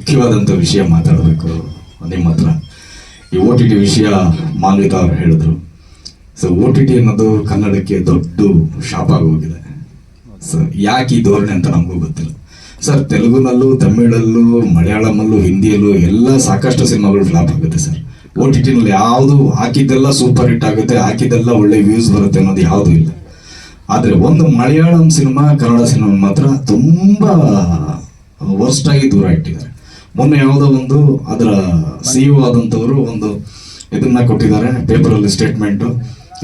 ಮುಖ್ಯವಾದಂಥ ವಿಷಯ ಮಾತಾಡಬೇಕು. ನಿಮ್ಮ ಹತ್ರ. ಈ ಒ ಟಿ ಟಿ ವಿಷಯ ಮಾನ್ವಿತ ಅವರು ಹೇಳಿದ್ರು. ಸೊ ಒ ಟಿ ಟಿ ಅನ್ನೋದು ಕನ್ನಡಕ್ಕೆ ದೊಡ್ಡ ಶಾಪ್ ಆಗೋಗಿದೆ. ಸೊ ಯಾಕೆ ಈ ಧೋರಣೆ ಅಂತ ನಮಗೂ ಗೊತ್ತಿಲ್ಲ. ಸರ್ ತೆಲುಗುನಲ್ಲೂ, ತಮಿಳಲ್ಲೂ, ಮಲಯಾಳಮಲ್ಲೂ, ಹಿಂದಿಯಲ್ಲೂ ಎಲ್ಲ ಸಾಕಷ್ಟು ಸಿನಿಮಾಗಳು ಫ್ಲಾಪ್ ಆಗುತ್ತೆ ಸರ್ ಓ ಟಿ ಟಿನಲ್ಲಿ ಯಾವುದು ಹಾಕಿದ್ದೆಲ್ಲ ಸೂಪರ್ ಹಿಟ್ ಆಗುತ್ತೆ, ಹಾಕಿದ್ದೆಲ್ಲ ಒಳ್ಳೆ ವ್ಯೂಸ್ ಬರುತ್ತೆ ಅನ್ನೋದು ಯಾವುದೂ ಇಲ್ಲ. ಆದರೆ ಒಂದು ಮಲಯಾಳಂ ಸಿನಿಮಾ, ಕನ್ನಡ ಸಿನಿಮಾ ಮಾತ್ರ ತುಂಬ ವರ್ಸ್ಟ್ ಆಗಿ ದೂರ ಇಟ್ಟಿದ್ದಾರೆ. ಮೊನ್ನೆ ಯಾವುದೋ ಒಂದು ಅದರ ಸಿ ಇ ಆದಂಥವರು ಒಂದು ಇದನ್ನ ಕೊಟ್ಟಿದ್ದಾರೆ, ಪೇಪರಲ್ಲಿ ಸ್ಟೇಟ್ಮೆಂಟು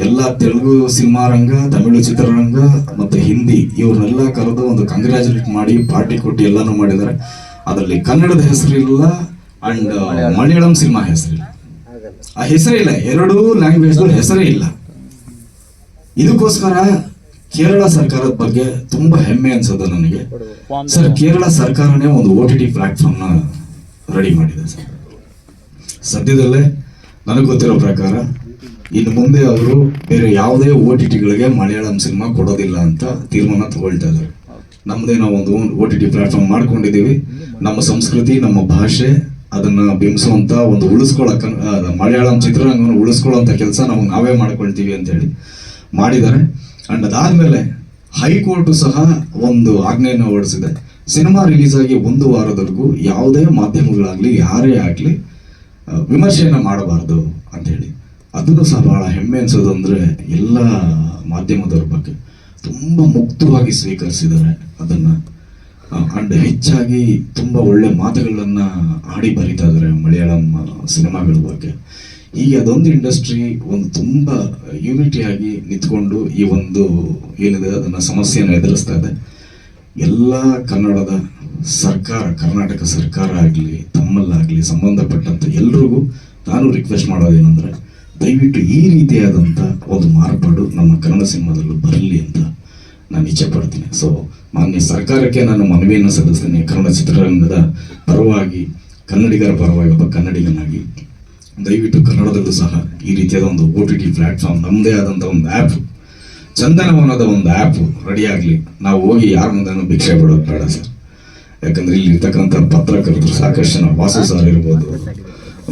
ಎಲ್ಲ ತೆಲುಗು ಸಿನಿಮಾ ರಂಗ, ತಮಿಳು ಚಿತ್ರರಂಗ ಮತ್ತು ಹಿಂದಿ ಇವ್ರನ್ನೆಲ್ಲ ಕರೆದು ಒಂದು ಕಂಗ್ರ್ಯಾಚುಲೇಟ್ ಮಾಡಿ ಪಾರ್ಟಿ ಕೊಟ್ಟು ಎಲ್ಲಾನು ಮಾಡಿದ್ದಾರೆ. ಅದರಲ್ಲಿ ಕನ್ನಡದ ಹೆಸರಿಲ್ಲ ಅಂಡ್ ಮಲಯಾಳಂ ಸಿನಿಮಾ ಹೆಸರಿಲ್ಲ. ಆ ಹೆಸರೇ ಇಲ್ಲ, ಎರಡೂ ಲ್ಯಾಂಗ್ವೇಜ್ ಹೆಸರೇ ಇಲ್ಲ. ಇದಕ್ಕೋಸ್ಕರ ಕೇರಳ ಸರ್ಕಾರದ ಬಗ್ಗೆ ತುಂಬಾ ಹೆಮ್ಮೆ ಅನ್ಸೋದು ನನಗೆ. ಸರ್, ಕೇರಳ ಸರ್ಕಾರನೇ ಒಂದು ಓ ಟಿ ಟಿ ಪ್ಲಾಟ್ಫಾರ್ಮ್ನ ರೆಡಿ ಮಾಡಿದೆ ಸರ್. ಸದ್ಯದಲ್ಲೇ ನನಗೆ ಗೊತ್ತಿರೋ ಪ್ರಕಾರ ಇನ್ನು ಮುಂದೆ ಅವರು ಬೇರೆ ಯಾವುದೇ ಓ ಟಿ ಟಿಗಳಿಗೆ ಮಲಯಾಳಂ ಸಿನಿಮಾ ಕೊಡೋದಿಲ್ಲ ಅಂತ ತೀರ್ಮಾನ ತಗೊಳ್ತಾ ಇದ್ದಾರೆ. ನಮ್ಮದೇ ನಾವು ಒಂದು ಓ ಟಿ ಟಿ ಪ್ಲಾಟ್ಫಾರ್ಮ್ ಮಾಡ್ಕೊಂಡಿದ್ದೀವಿ. ನಮ್ಮ ಸಂಸ್ಕೃತಿ, ನಮ್ಮ ಭಾಷೆ ಅದನ್ನು ಬಿಂಬಿಸುವಂಥ ಒಂದು ಉಳಿಸ್ಕೊಳ್ಳೋ ಮಲಯಾಳಂ ಚಿತ್ರರಂಗವನ್ನು ಉಳಿಸ್ಕೊಳ್ಳೋಂಥ ಕೆಲಸ ನಾವು ನಾವೇ ಮಾಡ್ಕೊಳ್ತೀವಿ ಅಂತೇಳಿ ಮಾಡಿದ್ದಾರೆ. ಅಂಡ್ ಅದಾದಮೇಲೆ ಹೈಕೋರ್ಟು ಸಹ ಒಂದು ಆಜ್ಞೆಯನ್ನು ಹೊರಡಿಸಿದೆ. ಸಿನಿಮಾ ರಿಲೀಸ್ ಆಗಿ ಒಂದು ವಾರದವರೆಗೂ ಯಾವುದೇ ಮಾಧ್ಯಮಗಳಾಗ್ಲಿ, ಯಾರೇ ಆಗಲಿ ವಿಮರ್ಶೆಯನ್ನು ಮಾಡಬಾರ್ದು ಅಂತ ಹೇಳಿ. ಅದನ್ನು ಸಹ ಬಹಳ ಹೆಮ್ಮೆ ಅನ್ಸೋದು ಅಂದ್ರೆ ಎಲ್ಲ ಮಾಧ್ಯಮದವ್ರ ಬಗ್ಗೆ. ತುಂಬಾ ಮುಕ್ತವಾಗಿ ಸ್ವೀಕರಿಸಿದ್ದಾರೆ ಅದನ್ನ. ಅಂಡ್ ಹೆಚ್ಚಾಗಿ ತುಂಬಾ ಒಳ್ಳೆ ಮಾತುಗಳನ್ನ ಆಡಿ ಬರೀತಾ ಇದ್ದಾರೆ ಮಲಯಾಳಂ ಸಿನಿಮಾಗಳ ಬಗ್ಗೆ. ಈಗ ಅದೊಂದು ಇಂಡಸ್ಟ್ರಿ ಒಂದು ತುಂಬಾ ಯೂನಿಟಿ ಆಗಿ ನಿಂತ್ಕೊಂಡು ಈ ಒಂದು ಏನಿದೆ, ಅದನ್ನ ಸಮಸ್ಯೆಯನ್ನು ಎದುರಿಸ್ತಾ ಇದೆ. ಎಲ್ಲ ಕನ್ನಡದ ಸರ್ಕಾರ, ಕರ್ನಾಟಕ ಸರ್ಕಾರ ಆಗಲಿ, ತಮ್ಮಲ್ಲಾಗಲಿ ಸಂಬಂಧಪಟ್ಟಂತ ಎಲ್ರಿಗೂ ನಾನು ರಿಕ್ವೆಸ್ಟ್ ಮಾಡೋದೇನೆಂದ್ರೆ, ದಯವಿಟ್ಟು ಈ ರೀತಿಯಾದಂಥ ಒಂದು ಮಾರ್ಪಾಡು ನಮ್ಮ ಕನ್ನಡ ಸಿನಿಮಾದಲ್ಲೂ ಬರಲಿ ಅಂತ ನಾನು ಇಚ್ಛೆ ಪಡ್ತೀನಿ. ಸೊ ಮಾನ್ಯ ಸರ್ಕಾರಕ್ಕೆ ನಾನು ಮನವಿಯನ್ನು ಸಲ್ಲಿಸ್ತೀನಿ. ಕನ್ನಡ ಚಿತ್ರರಂಗದ ಪರವಾಗಿ, ಕನ್ನಡಿಗರ ಪರವಾಗಿ, ಒಬ್ಬ ಕನ್ನಡಿಗನಾಗಿ ದಯವಿಟ್ಟು ಕನ್ನಡದಲ್ಲೂ ಸಹ ಈ ರೀತಿಯಾದ ಒಂದು ಓ ಟಿ ಟಿ ಪ್ಲಾಟ್ಫಾರ್ಮ್ ನಮ್ಮದೇ ಆದಂಥ ಒಂದು ಆ್ಯಪ್ ಚಂದನವನದ ಒಂದು ಆ್ಯಪ್ ರೆಡಿ ಆಗಲಿ. ನಾವು ಹೋಗಿ ಯಾರ ಮುಂದೆನೂ ಭಿಕ್ಷೆ ಬಿಡೋದು ಬೇಡ ಸರ್. ಯಾಕಂದ್ರೆ ಇಲ್ಲಿ ಇರ್ತಕ್ಕಂಥ ಪತ್ರಕರ್ತರು ಸಾಕಷ್ಟು ಜನ ವಾಸು ಸರ್ ಇರ್ಬೋದು,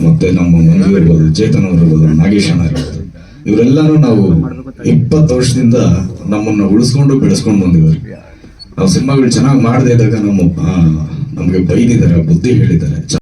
ಮತ್ತೆ ನಮ್ಮ ಮಂಜು ಇರ್ಬೋದು, ಚೇತನ್ ಇರ್ಬೋದು, ನಾಗೇಶ್ ಅಣ್ಣ ಇರ್ಬೋದು. ಇವರೆಲ್ಲರೂ ನಾವು ಇಪ್ಪತ್ತು ವರ್ಷದಿಂದ ನಮ್ಮನ್ನ ಉಳಿಸ್ಕೊಂಡು ಬೆಳೆಸ್ಕೊಂಡು ಬಂದಿದ್ದಾರೆ. ನಾವು ಸಿನಿಮಾಗಳು ಚೆನ್ನಾಗಿ ಮಾಡದೇ ಇದ್ದಾಗ ನಮ್ಮ ನಮಗೆ ಬೈದಿದ್ದಾರೆ, ಬುದ್ಧಿ ಹೇಳಿದ್ದಾರೆ.